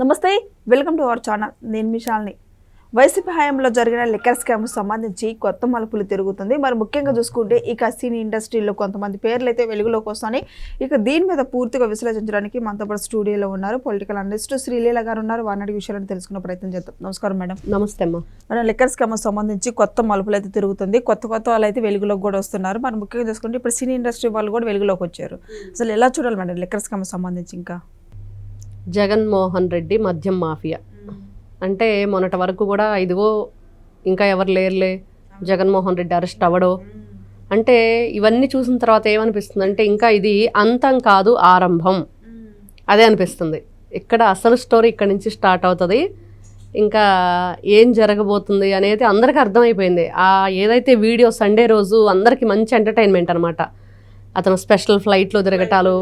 నమస్తే welcome to our channel. నేను మిషాల్ని YCP హయాంలో జరిగిన లిక్కర్ స్కామ్ సంబంధించి కొత్త మలుపులు తిరుగుతుంది. మరి ముఖ్యంగా చూసుకుంటే ఇక సినీ ఇండస్ట్రీలో కొంతమంది పేర్లు అయితే వెలుగులోకి వస్తున్నాయి. ఇక దీని మీద పూర్తిగా విశ్లేషించడానికి మనతో పాటు స్టూడియోలో ఉన్నారు పొలిటికల్ అనలిస్ట్ శ్రీలీల గారు ఉన్నారు. వారి విషయాలను తెలుసుకునే ప్రయత్నం చేద్దాం. నమస్కారం మేడం. నమస్తే అమ్మా. మన లిక్కర్ స్కామ్ సంబంధించి కొత్త మలుపులు అయితే తిరుగుతుంది. కొత్త కొత్త వాళ్ళు అయితే వెలుగులోకి కూడా వస్తున్నారు. మరి ముఖ్యంగా చూసుకుంటే ఇప్పుడు సినీ ఇండస్ట్రీ వాళ్ళు కూడా వెలుగులోకి వచ్చారు. అసలు ఎలా చూడాలి మేడం లిక్కర్ స్కామ్ సంబంధించి ఇంకా? జగన్మోహన్ రెడ్డి మద్యం మాఫియా. అంటే మొన్నటి వరకు కూడా ఇదిగో ఇంకా ఎవరు లేరులే జగన్మోహన్ రెడ్డి అరెస్ట్ అవ్వడో. అంటే ఇవన్నీ చూసిన తర్వాత ఏమనిపిస్తుంది అంటే ఇంకా ఇది అంతం కాదు ఆరంభం. అదే అనిపిస్తుంది. ఇక్కడ అసలు స్టోరీ ఇక్కడ నుంచి స్టార్ట్ అవుతుంది. ఇంకా ఏం జరగబోతుంది అనేది అందరికీ అర్థమైపోయింది. ఆ ఏదైతే వీడియో సండే రోజు అందరికీ మంచి ఎంటర్టైన్మెంట్ అనమాట అతను స్పెషల్ ఫ్లైట్లో తిరగటాలు.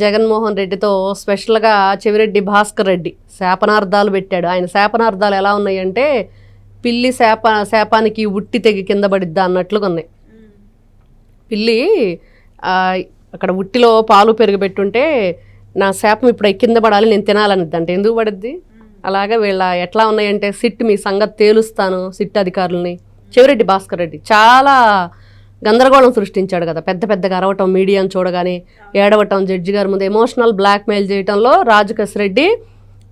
జగన్మోహన్ రెడ్డితో స్పెషల్గా చెవిరెడ్డి భాస్కర్ రెడ్డి శాపనార్థాలు పెట్టాడు. ఆయన శాపనార్థాలు ఎలా ఉన్నాయంటే పిల్లి శాప శాపానికి ఉట్టి తెగి కింద పడిద్దా అన్నట్లుగా ఉన్నాయి పిల్లి అక్కడ ఉట్టిలో పాలు పెరుగు పెట్టుంటే నా శాపం ఇప్పుడు కింద పడాలి నేను తినాలనిద్ది అంటే ఎందుకు పడుద్ది? అలాగే వీళ్ళ ఎట్లా ఉన్నాయంటే సిట్ మీ సంగతి తేలుస్తాను సిట్ అధికారులని. చెవిరెడ్డి భాస్కర్ రెడ్డి చాలా గందరగోళం సృష్టించాడు కదా. పెద్ద పెద్దగా అరవటం మీడియాను చూడగానే ఏడవటం జడ్జి గారి ముందు ఎమోషనల్ బ్లాక్మెయిల్ చేయటంలో రాజకేశ్ రెడ్డి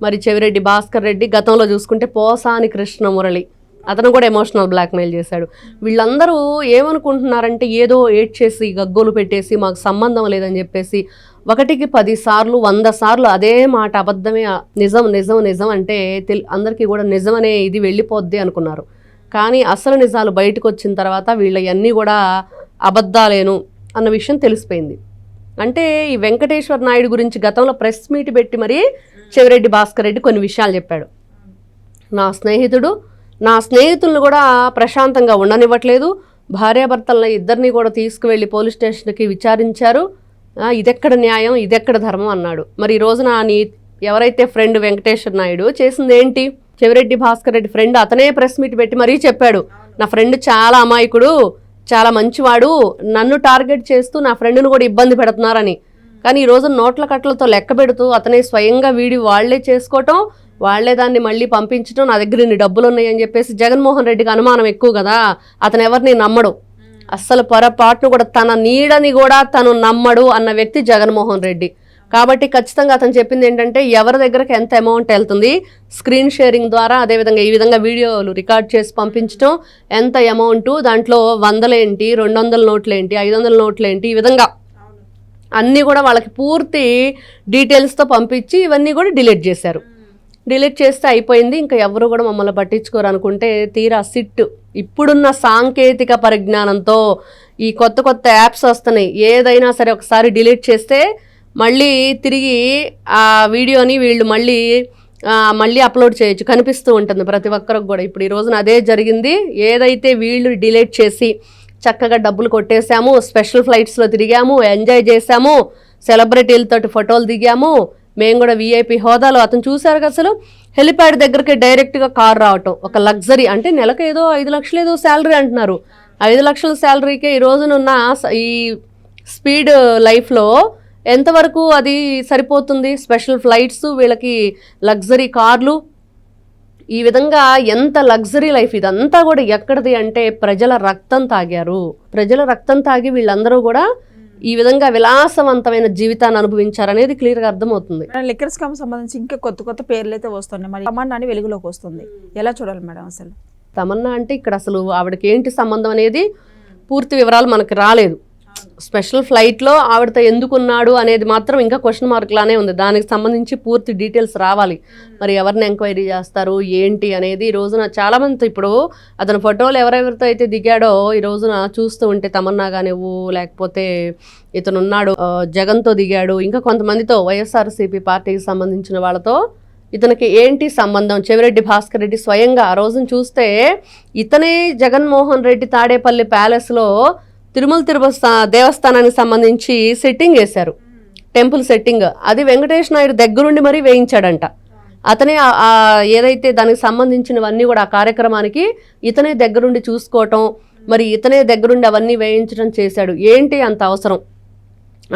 మరి చెవిరెడ్డి భాస్కర్ రెడ్డి గతంలో చూసుకుంటే పోసాని కృష్ణమురళి అతను కూడా ఎమోషనల్ బ్లాక్మెయిల్ చేశాడు. వీళ్ళందరూ ఏమనుకుంటున్నారంటే ఏదో ఏడ్చేసి గగ్గోలు పెట్టేసి మాకు సంబంధం లేదని చెప్పేసి ఒకటికి పది సార్లు వంద సార్లు అదే మాట అబద్ధమే నిజం నిజం నిజం అంటే తెల్ అందరికీ కూడా నిజం అనే ఇది వెళ్ళిపోద్ది అనుకున్నారు. కానీ అసలు నిజాలు బయటకు వచ్చిన తర్వాత వీళ్ళవన్నీ కూడా అబద్ధాలేను అన్న విషయం తెలిసిపోయింది. అంటే ఈ వెంకటేశ్వర నాయుడు గురించి గతంలో ప్రెస్ మీట్ పెట్టి మరీ చెవిరెడ్డి భాస్కర్ రెడ్డి కొన్ని విషయాలు చెప్పాడు. నా స్నేహితుడు నా స్నేహితులను కూడా ప్రశాంతంగా ఉండనివ్వట్లేదు. భార్యాభర్తలను ఇద్దరిని కూడా తీసుకువెళ్ళి పోలీస్ స్టేషన్కి విచారించారు. ఇదెక్కడ న్యాయం ఇదెక్కడ ధర్మం అన్నాడు. మరి ఈ రోజున నీ ఎవరైతే ఫ్రెండ్ వెంకటేశ్వర నాయుడు చేసింది ఏంటి చెవిరెడ్డి భాస్కర్ రెడ్డి ఫ్రెండ్ అతనే ప్రెస్ మీట్ పెట్టి మరీ చెప్పాడు. నా ఫ్రెండ్ చాలా అమాయకుడు చాలా మంచివాడు నన్ను టార్గెట్ చేస్తూ నా ఫ్రెండ్ను కూడా ఇబ్బంది పెడుతున్నారని. కానీ ఈ రోజు నోట్ల కట్టలతో లెక్క పెడుతూ అతనే స్వయంగా వీడి వాళ్ళే చేసుకోవటం వాళ్ళే దాన్ని మళ్ళీ పంపించడం నా దగ్గర ఇన్ని డబ్బులు ఉన్నాయని చెప్పేసి జగన్మోహన్ రెడ్డికి అనుమానం ఎక్కువ కదా అతను ఎవరిని నమ్మడు. అస్సలు పొరపాటును కూడా తన నీడని కూడా తను నమ్మడు అన్న వ్యక్తి జగన్మోహన్ రెడ్డి. కాబట్టి ఖచ్చితంగా అతను చెప్పింది ఏంటంటే ఎవరి దగ్గరకు ఎంత అమౌంట్ వెళ్తుంది స్క్రీన్ షేరింగ్ ద్వారా అదేవిధంగా ఈ విధంగా వీడియోలు రికార్డ్ చేసి పంపించడం ఎంత అమౌంట్ దాంట్లో వందలేంటి రెండు వందల నోట్లేంటి ఐదు వందల నోట్లేంటి ఈ విధంగా. అన్నీ కూడా వాళ్ళకి పూర్తి డీటెయిల్స్తో పంపించి ఇవన్నీ కూడా డిలీట్ చేశారు. డిలీట్ చేస్తే అయిపోయింది ఇంకా ఎవరు కూడా మమ్మల్ని పట్టించుకోరు అనుకుంటే తీరా సిట్. ఇప్పుడున్న సాంకేతిక పరిజ్ఞానంతో ఈ కొత్త కొత్త యాప్స్ వస్తున్నాయి. ఏదైనా సరే ఒకసారి డిలీట్ చేస్తే మళ్ళీ తిరిగి ఆ వీడియోని వీళ్ళు మళ్ళీ మళ్ళీ అప్లోడ్ చేయొచ్చు. కనిపిస్తూ ఉంటుంది ప్రతి ఒక్కరికి కూడా. ఇప్పుడు ఈ రోజున అదే జరిగింది. ఏదైతే వీళ్ళు డిలేట్ చేసి చక్కగా డబ్బులు కొట్టేశాము స్పెషల్ ఫ్లైట్స్లో తిరిగాము ఎంజాయ్ చేశాము సెలబ్రిటీలతోటి ఫోటోలు దిగాము మేము కూడా వీఐపీ హోదాలో అతను చూశారు కదా అసలు. హెలిప్యాడ్ దగ్గరికి డైరెక్ట్గా కార్ రావటం ఒక లగ్జరీ అంటే నెలకు ఏదో ఐదు లక్షలు ఏదో శాలరీ అంటున్నారు. ఐదు లక్షల శాలరీకే ఈ రోజునున్న ఈ స్పీడ్ లైఫ్లో ఎంతవరకు అది సరిపోతుంది? స్పెషల్ ఫ్లైట్స్ వీళ్ళకి లగ్జరీ కార్లు. ఈ విధంగా ఎంత లగ్జరీ లైఫ్ ఇదంతా కూడా ఎక్కడిది అంటే ప్రజల రక్తం తాగారు. ప్రజల రక్తం తాగి వీళ్ళందరూ కూడా ఈ విధంగా విలాసవంతమైన జీవితాన్ని అనుభవించారనేది క్లియర్గా అర్థమవుతుంది. మేడం లిక్కర్ స్కామ్ సంబంధించి ఇంకా కొత్త కొత్త పేర్లు అయితే వస్తున్నాయి. మరి తమన్నా అని వెలుగులోకి వస్తుంది. ఎలా చూడాలి మేడం అసలు? తమన్నా అంటే ఇక్కడ అసలు ఆవిడకి ఏంటి సంబంధం అనేది పూర్తి వివరాలు మనకు రాలేదు. స్పెషల్ ఫ్లైట్లో ఆవిడతో ఎందుకున్నాడు అనేది మాత్రం ఇంకా క్వశ్చన్ మార్క్ లానే ఉంది. దానికి సంబంధించి పూర్తి డీటెయిల్స్ రావాలి. మరి ఎవరిని ఎంక్వైరీ చేస్తారు? ఏంటి అనేది ఈ రోజున చాలా మంది ఇప్పుడు అతను ఫోటోలు ఎవరెవరితో అయితే దిగాడో ఈ రోజున చూస్తూ ఉంటే తమన్నా కానివ్వు లేకపోతే ఇతను ఉన్నాడు జగన్తో దిగాడు ఇంకా కొంతమందితో వైఎస్ఆర్సీపీ పార్టీకి సంబంధించిన వాళ్ళతో ఇతనికి ఏంటి సంబంధం? చెవిరెడ్డి భాస్కర్ రెడ్డి స్వయంగా ఆ రోజున చూస్తే ఇతనే జగన్మోహన్ రెడ్డి తాడేపల్లి ప్యాలెస్లో తిరుమల తిరుపతి దేవస్థానానికి సంబంధించి సెట్టింగ్ వేశారు టెంపుల్ సెట్టింగ్. అది వెంకటేష్ నాయుడు దగ్గరుండి మరీ వేయించాడంట. అతనే ఏదైతే దానికి సంబంధించినవన్నీ కూడా ఆ కార్యక్రమానికి ఇతనే దగ్గరుండి చూసుకోవటం మరి ఇతనే దగ్గరుండి అవన్నీ వేయించడం చేశాడు. ఏంటి అంత అవసరం?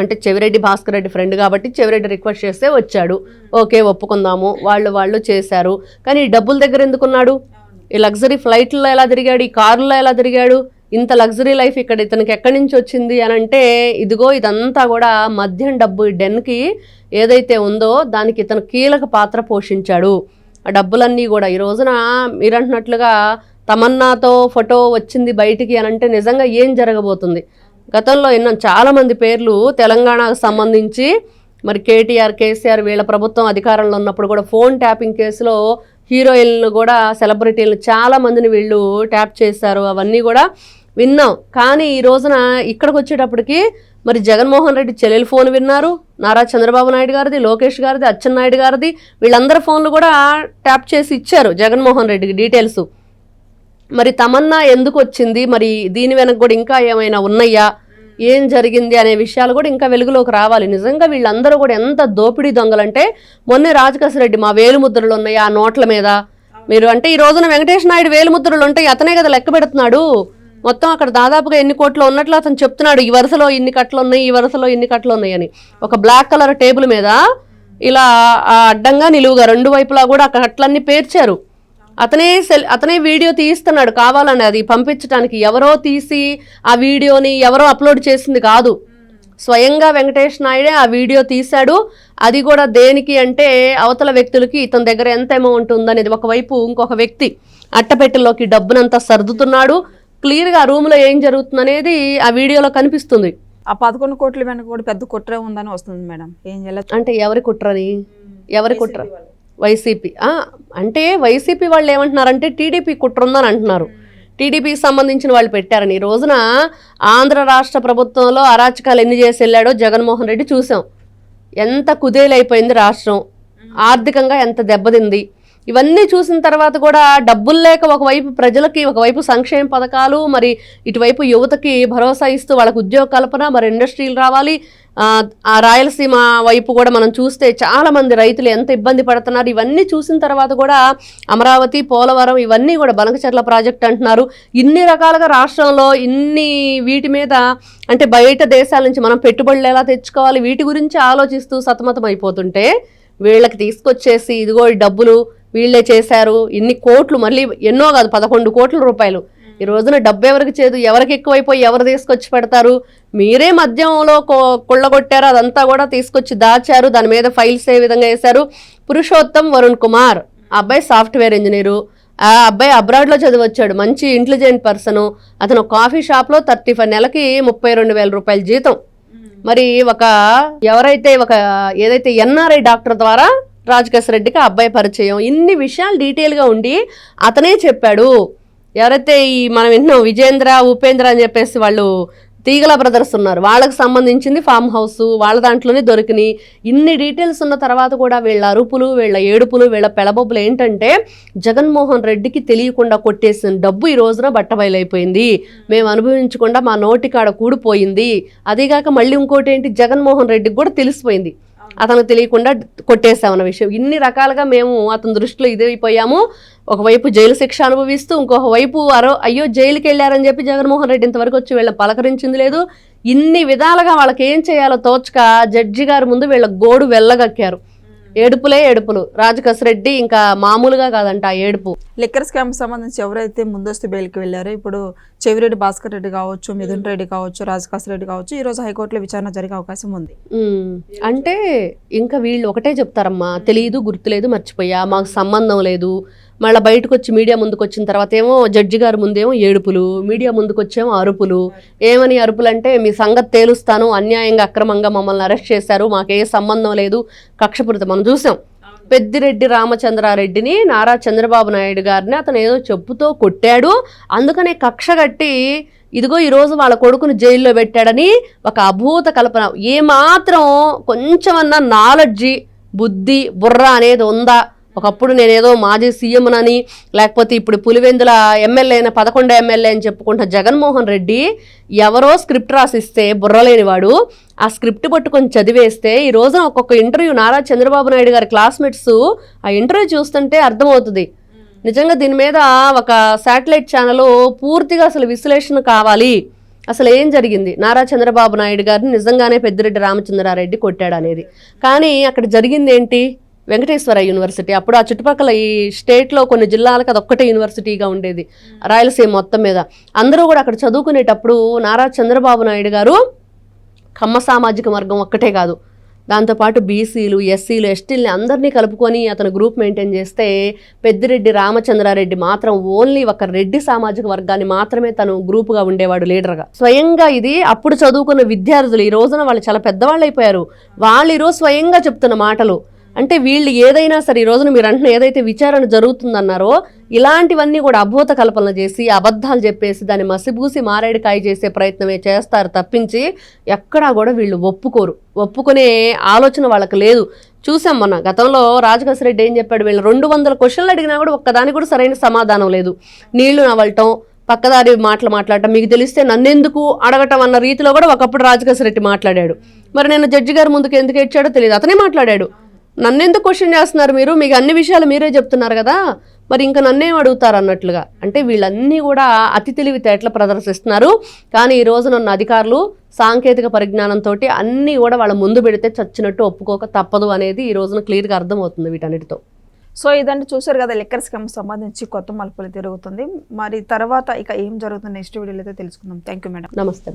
అంటే చెవిరెడ్డి భాస్కర్ రెడ్డి ఫ్రెండ్ కాబట్టి చెవిరెడ్డి రిక్వెస్ట్ చేస్తే వచ్చాడు. ఓకే ఒప్పుకుందాము. వాళ్ళు వాళ్ళు చేశారు. కానీ డబ్బుల దగ్గర ఎందుకున్నాడు? ఈ లగ్జరీ ఫ్లైట్లో ఎలా తిరిగాడు? ఈ కారులో ఎలా తిరిగాడు? ఇంత లగ్జరీ లైఫ్ ఇక్కడ ఇతనికి ఎక్కడి నుంచి వచ్చింది అని అంటే ఇదిగో ఇదంతా కూడా మద్యం డబ్బు డెన్కి ఏదైతే ఉందో దానికి ఇతను కీలక పాత్ర పోషించాడు. ఆ డబ్బులన్నీ కూడా ఈ రోజున మీరంటున్నట్లుగా తమన్నాతో ఫోటో వచ్చింది బయటికి అని అంటే నిజంగా ఏం జరగబోతుంది? గతంలో ఎన్నో చాలామంది పేర్లు తెలంగాణకు సంబంధించి మరి కేటీఆర్ కేసీఆర్ వీళ్ళ ప్రభుత్వం అధికారంలో ఉన్నప్పుడు కూడా ఫోన్ ట్యాపింగ్ కేసులో హీరోయిన్లు కూడా సెలబ్రిటీలు చాలా మందిని వీళ్ళు ట్యాప్ చేశారు. అవన్నీ కూడా విన్నాం. కానీ ఈ రోజున ఇక్కడికి వచ్చేటప్పటికి మరి జగన్మోహన్ రెడ్డి చెల్లెలు ఫోన్ విన్నారు. నారా చంద్రబాబు నాయుడు గారిది లోకేష్ గారిది అచ్చెన్నాయుడు గారిది వీళ్ళందరి ఫోన్లు కూడా ట్యాప్ చేసి ఇచ్చారు జగన్మోహన్ రెడ్డికి డీటెయిల్స్. మరి తమన్నా ఎందుకు వచ్చింది మరి దీని వెనక కూడా ఇంకా ఏమైనా ఉన్నాయా? ఏం జరిగింది అనే విషయాలు కూడా ఇంకా వెలుగులోకి రావాలి. నిజంగా వీళ్ళందరూ కూడా ఎంత దోపిడీ దొంగలంటే మొన్నే రాజకాశరెడ్డి మా వేలుముద్రలు ఉన్నాయి ఆ నోట్ల మీద? మీరు అంటే ఈ రోజున వెంకటేష్ నాయుడు వేలుముద్రలు ఉంటాయి. అతనే కదా లెక్క పెడుతున్నాడు. మొత్తం అక్కడ దాదాపుగా ఎన్ని కోట్లు ఉన్నట్లు అతను చెప్తున్నాడు ఈ వరుసలో ఇన్ని కట్టలు ఉన్నాయి ఈ వరుసలో ఇన్ని కట్టలు ఉన్నాయి అని. ఒక బ్లాక్ కలర్ టేబుల్ మీద ఇలా ఆ అడ్డంగా నిలువుగా రెండు వైపులా కూడా ఆ కట్లన్నీ పేర్చారు. అతనే సెల్ అతనే వీడియో తీస్తున్నాడు కావాలని అది పంపించడానికి ఎవరో తీసి ఆ వీడియోని ఎవరో అప్లోడ్ చేసింది కాదు. స్వయంగా వెంకటేష్ నాయుడే ఆ వీడియో తీశాడు. అది కూడా దేనికి అంటే అవతల వ్యక్తులకి ఇతని దగ్గర ఎంత అమౌంట్ ఉందనేది. ఒకవైపు ఇంకొక వ్యక్తి అట్టపెట్టెలోకి డబ్బునంతా సర్దుతున్నాడు. క్లియర్గా ఆ రూమ్లో ఏం జరుగుతుందనేది ఆ వీడియోలో కనిపిస్తుంది. ఆ పదకొండు కోట్ల వెనక కూడా పెద్ద కుట్రే ఉందని వస్తుంది మేడం. ఏం చేయాలి అంటే ఎవరి కుట్రని? ఎవరి కుట్ర? వైసీపీ. అంటే వైసీపీ వాళ్ళు ఏమంటున్నారంటే టీడీపీ కుట్ర ఉందని అంటున్నారు. టీడీపీకి సంబంధించిన వాళ్ళు పెట్టారని. ఈ రోజున ఆంధ్ర రాష్ట్ర ప్రభుత్వంలో అరాచకాలు ఎన్ని చేసి వెళ్ళాడో జగన్మోహన్ రెడ్డి చూసాం. ఎంత కుదేలైపోయింది రాష్ట్రం. ఆర్థికంగా ఎంత దెబ్బతింది. ఇవన్నీ చూసిన తర్వాత కూడా డబ్బులు లేక ఒకవైపు ప్రజలకి ఒకవైపు సంక్షేమ పథకాలు మరి ఇటువైపు యువతకి భరోసా ఇస్తూ వాళ్ళకు ఉద్యోగ కల్పన మరి ఇండస్ట్రీలు రావాలి. ఆ, రాయలసీమ వైపు కూడా మనం చూస్తే చాలామంది రైతులు ఎంత ఇబ్బంది పడుతున్నారు. ఇవన్నీ చూసిన తర్వాత కూడా అమరావతి పోలవరం ఇవన్నీ కూడా బనకచర్ల ప్రాజెక్ట్ అంటున్నారు. ఇన్ని రకాలుగా రాష్ట్రంలో ఇన్ని వీటి మీద అంటే బయట దేశాల నుంచి మనం పెట్టుబడులు ఎలా తెచ్చుకోవాలి? వీటి గురించి ఆలోచిస్తూ సతమతం అయిపోతుంటే వీళ్ళకి తీసుకొచ్చేసి ఇదిగో డబ్బులు వీళ్ళే చేశారు. ఇన్ని కోట్లు మళ్ళీ ఎన్నో కాదు పదకొండు కోట్ల రూపాయలు. ఈ రోజున డబ్బు ఎవరికి చేదు? ఎవరికి ఎక్కువైపోయి ఎవరు తీసుకొచ్చి పెడతారు? మీరే మద్యంలో కొ- కొల్లగొట్టారు. అదంతా కూడా తీసుకొచ్చి దాచారు. దాని మీద ఫైల్స్ ఏ విధంగా వేశారు? పురుషోత్తం వరుణ్ కుమార్. అబ్బాయి సాఫ్ట్వేర్ ఇంజనీరు. ఆ అబ్బాయి అబ్రాడ్లో చదివచ్చాడు. మంచి ఇంటెలిజెంట్ పర్సన్. అతను కాఫీ షాప్లో థర్టీ ఫైవ్ నెలకి ముప్పై రెండు వేల రూపాయల జీతం. మరి ఒక ఎవరైతే ఒక ఏదైతే ఎన్ఆర్ఐ డాక్టర్ ద్వారా రాజకేశ్వర రెడ్డికి అబ్బాయి పరిచయం. ఇన్ని విషయాలు డీటెయిల్గా ఉండి అతనే చెప్పాడు. ఎవరైతే ఈ మనం ఎన్నో విజేంద్ర ఉపేంద్ర అని చెప్పేసి వాళ్ళు తీగల బ్రదర్స్ ఉన్నారు. వాళ్ళకి సంబంధించింది ఫామ్ హౌస్ వాళ్ళ దాంట్లోనే దొరికినాయి. ఇన్ని డీటెయిల్స్ ఉన్న తర్వాత కూడా వీళ్ళ అరుపులు వీళ్ళ ఏడుపులు వీళ్ళ పెడబొబ్బులు ఏంటంటే జగన్మోహన్ రెడ్డికి తెలియకుండా కొట్టేసిన డబ్బు ఈ రోజున బట్టబయలైపోయింది. మేము అనుభవించకుండా మా నోటికాడ కూడిపోయింది. అదేగాక మళ్ళీ ఇంకోటి ఏంటి? జగన్మోహన్ రెడ్డికి కూడా తెలిసిపోయింది. అతనికి తెలియకుండా కొట్టేశామన్న విషయం. ఇన్ని రకాలుగా మేము అతని దృష్టిలో ఇదైపోయాము. ఒకవైపు జైలు శిక్ష అనుభవిస్తూ ఇంకొక వైపు అరో అయ్యో జైలుకి వెళ్ళారని చెప్పి జగన్మోహన్ రెడ్డి ఇంతవరకు వచ్చి వీళ్ళని పలకరించింది లేదు. ఇన్ని విధాలుగా వాళ్ళకి ఏం చేయాలో తోచక జడ్జి గారి ముందు వీళ్ళ గోడు వెళ్ళగక్కారు. ఏడుపులే ఏడుపులు. రాజకసరెడ్డి ఇంకా మామూలుగా కాదంట ఆ ఏడుపు. లిక్కర్ స్కామ్ సంబంధించి ఎవరైతే ముందస్తు బెయిల్కి వెళ్ళారో ఇప్పుడు చెవిరెడ్డి భాస్కర్ రెడ్డి కావచ్చు మిథున్ రెడ్డి కావచ్చు రాజకాశ్ రెడ్డి కావచ్చు ఈ రోజు హైకోర్టులో విచారణ జరిగే అవకాశం ఉంది. అంటే ఇంకా వీళ్ళు ఒకటే చెప్తారమ్మా తెలియదు గుర్తులేదు మర్చిపోయా మాకు సంబంధం లేదు మళ్ళీ బయటకు వచ్చి మీడియా ముందుకు వచ్చిన తర్వాత ఏమో జడ్జి గారి ముందేమో ఏడుపులు మీడియా ముందుకు వచ్చేమో అరుపులు. ఏమని అరుపులు అంటే మీ సంగతి తేలుస్తాను అన్యాయంగా అక్రమంగా మమ్మల్ని అరెస్ట్ చేశారు మాకే సంబంధం లేదు. కక్షపూరిత మనం చూసాం. పెద్దిరెడ్డి రామచంద్రారెడ్డిని నారా చంద్రబాబు నాయుడు గారిని అతను ఏదో చెప్పుతో కొట్టాడు. అందుకనే కక్ష కట్టి ఇదిగో ఈరోజు వాళ్ళ కొడుకుని జైల్లో పెట్టాడని ఒక అభూత కల్పన. ఏమాత్రం కొంచెమన్నా నాలెడ్జి బుద్ధి బుర్ర అనేది ఉందా? ఒకప్పుడు నేనేదో మాజీ సీఎంనని లేకపోతే ఇప్పుడు పులివెందుల ఎమ్మెల్యే అయిన పదకొండు ఎమ్మెల్యే అని చెప్పుకుంటున్న జగన్మోహన్ రెడ్డి ఎవరో స్క్రిప్ట్ రాసిస్తే బుర్రలేనివాడు. ఆ స్క్రిప్ట్ పట్టుకొని చదివేస్తే ఈ రోజున ఒక్కొక్క ఇంటర్వ్యూ నారా చంద్రబాబు నాయుడు గారి క్లాస్మేట్స్ ఆ ఇంటర్వ్యూ చూస్తుంటే అర్థమవుతుంది. నిజంగా దీని మీద ఒక శాటిలైట్ ఛానల్ పూర్తిగా అసలు విశ్లేషణ కావాలి. అసలు ఏం జరిగింది? నారా చంద్రబాబు నాయుడు గారిని నిజంగానే పెద్దిరెడ్డి రామచంద్రారెడ్డి కొట్టాడు అనేది కానీ అక్కడ జరిగింది ఏంటి వెంకటేశ్వర యూనివర్సిటీ. అప్పుడు ఆ చుట్టుపక్కల ఈ స్టేట్లో కొన్ని జిల్లాలకు అది ఒక్కటే యూనివర్సిటీగా ఉండేది. రాయలసీమ మొత్తం మీద. అందరూ కూడా అక్కడ చదువుకునేటప్పుడు నారా చంద్రబాబు నాయుడు గారు కమ్మ సామాజిక వర్గం ఒక్కటే కాదు. దాంతోపాటు బీసీలు ఎస్సీలు ఎస్టీలని అందరినీ కలుపుకొని అతను గ్రూప్ మెయింటైన్ చేస్తే పెద్దిరెడ్డి రామచంద్రారెడ్డి మాత్రం ఓన్లీ ఒక రెడ్డి సామాజిక వర్గాన్ని మాత్రమే తను గ్రూపుగా ఉండేవాడు లీడర్గా. స్వయంగా ఇది అప్పుడు చదువుకున్న విద్యార్థులు ఈ రోజున వాళ్ళు చాలా పెద్దవాళ్ళు అయిపోయారు. వాళ్ళు ఈరోజు స్వయంగా చెప్తున్న మాటలు అంటే వీళ్ళు ఏదైనా సరే ఈ రోజున మీరు అంటున్న ఏదైతే విచారణ జరుగుతుందన్నారో ఇలాంటివన్నీ కూడా అభూత కల్పన చేసి అబద్ధాలు చెప్పేసి దాన్ని మసిబూసి మారేడుకాయ చేసే ప్రయత్నమే చేస్తారు తప్పించి ఎక్కడా కూడా వీళ్ళు ఒప్పుకోరు. ఒప్పుకునే ఆలోచన వాళ్ళకి లేదు. చూసాం మొన్న గతంలో రాజకేశ్ రెడ్డి ఏం చెప్పాడు? వీళ్ళు రెండు వందల క్వశ్చన్లు అడిగినా కూడా ఒక్కదానికి కూడా సరైన సమాధానం లేదు. నీళ్ళు నవలటం పక్కదారి మాటలు మాట్లాడటం మీకు తెలిస్తే నన్నెందుకు అడగటం అన్న రీతిలో కూడా ఒకప్పుడు రాజకేశ్ రెడ్డి మాట్లాడాడు. మరి నేను జడ్జి గారి ముందుకు ఎందుకు ఇచ్చాడో తెలియదు. అతనే మాట్లాడాడు. నన్నెందుకు క్వశ్చన్ చేస్తున్నారు మీరు? మీకు అన్ని విషయాలు మీరే చెప్తున్నారు కదా? మరి ఇంకా నన్నేం అడుగుతారు అన్నట్లుగా? అంటే వీళ్ళన్నీ కూడా అతి తెలివితేటలు ప్రదర్శిస్తున్నారు. కానీ ఈ రోజున ఉన్న అధికారులు సాంకేతిక పరిజ్ఞానంతో అన్నీ కూడా వాళ్ళ ముందు పెడితే చచ్చినట్టు ఒప్పుకోక తప్పదు అనేది ఈ రోజున క్లియర్గా అర్థమవుతుంది వీటన్నిటితో. సో ఇదంటే చూసారు కదా లిక్కర్ స్కామ్ సంబంధించి కొత్త మలుపులు తిరుగుతుంది. మరి తర్వాత ఇక ఏం జరుగుతుంది నెక్స్ట్ వీడియోలో అయితే తెలుసుకుందాం. థ్యాంక్ యూ మేడం నమస్తే.